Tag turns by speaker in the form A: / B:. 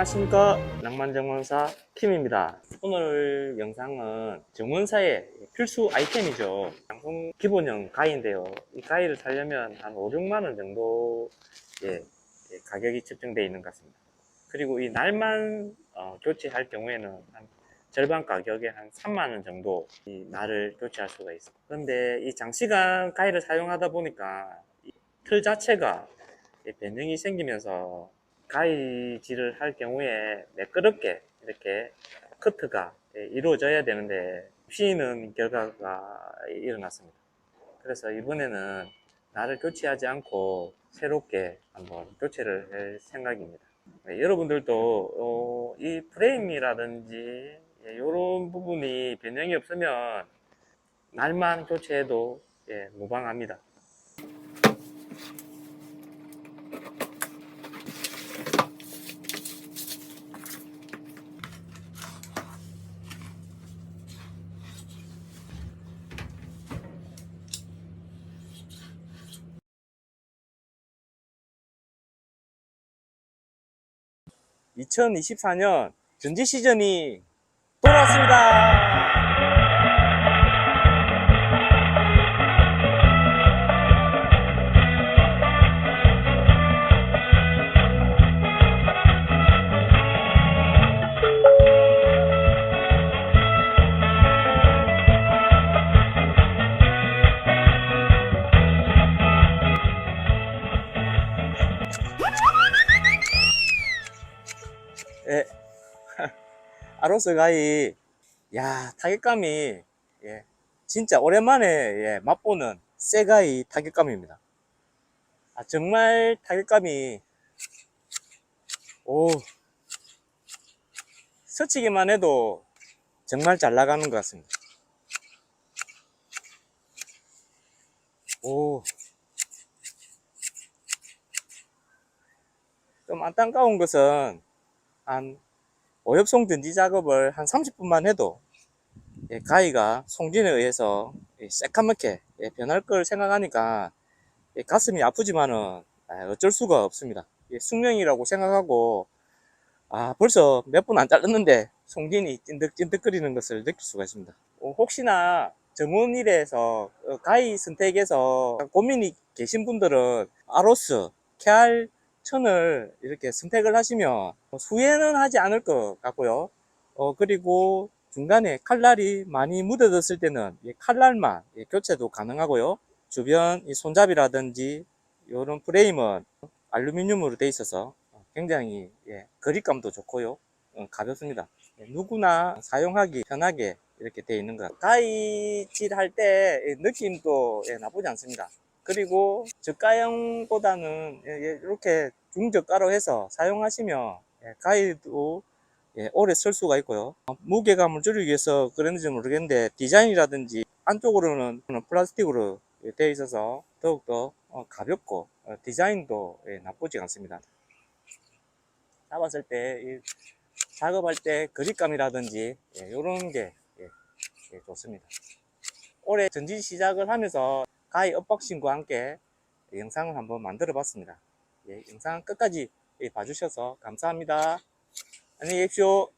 A: 안녕하십니까? 낭만정원사 킴입니다. 오늘 영상은 정원사의 필수 아이템이죠. 방송 기본형 가위인데요. 이 가위를 사려면 한 5, 6만원 정도 예, 예, 가격이 책정되어 있는 것 같습니다. 그리고 이 날만 어, 교체할 경우에는 한 절반 가격에 한 3만원 정도 이 날을 교체할 수가 있습니다. 그런데 이 장시간 가위를 사용하다 보니까 이틀 자체가 이 변형이 생기면서 가위질을 할 경우에 매끄럽게 이렇게 커트가 예, 이루어져야 되는데 쉬는 결과가 일어났습니다. 그래서 이번에는 나를 교체하지 않고 새롭게 한번 교체를 할 생각입니다. 네, 여러분들도 어, 이 프레임이라든지 이런 부분이 변형이 없으면 날만 교체해도 예, 무방합니다. (2024년) 전지 시즌이 돌아왔습니다. 예. 아로스 가이, 야, 타격감이, 예, 진짜 오랜만에, 예, 맛보는 세가이 타격감입니다. 아, 정말 타격감이, 오, 스치기만 해도 정말 잘 나가는 것 같습니다. 오. 좀 안타까운 것은, 한 오엽송 던지 작업을 한 30분만 해도 예, 가위가 송진에 의해서 예, 새까맣게 예, 변할 걸 생각하니까 예, 가슴이 아프지만은 아, 어쩔 수가 없습니다. 예, 숙명이라고 생각하고 아 벌써 몇 분 안 잘랐는데 송진이 찐득찐득거리는 것을 느낄 수가 있습니다. 어, 혹시나 전문일에서 어, 가위 선택에서 고민이 계신 분들은 아로스, 캬알 천을 이렇게 선택을 하시면 후회는 하지 않을 것 같고요. 어, 그리고 중간에 칼날이 많이 묻어졌을 때는 이 칼날만 예, 교체도 가능하고요. 주변 이 손잡이라든지 이런 프레임은 알루미늄으로 되어 있어서 굉장히 예, 거리감도 좋고요. 어, 가볍습니다. 예, 누구나 사용하기 편하게 이렇게 되어 있는 것 같아요. 가위질 할 때 느낌도 예, 나쁘지 않습니다. 그리고 저가형보다는 예, 예, 이렇게 중저가로 해서 사용하시면 예, 가위도 예, 오래 쓸 수가 있고요. 어, 무게감을 줄이기 위해서 그랬는지 모르겠는데 디자인이라든지 안쪽으로는 플라스틱으로 예, 되어 있어서 더욱더 어, 가볍고 어, 디자인도 예, 나쁘지 않습니다. 잡았을 때이 작업할 때 그립감이라든지 이런 게 좋습니다. 올해 전지 시작을 하면서 가위 언박싱과 함께 영상을 한번 만들어 봤습니다. 예, 영상 끝까지 예, 봐주셔서 감사합니다. 안녕히 계십시오.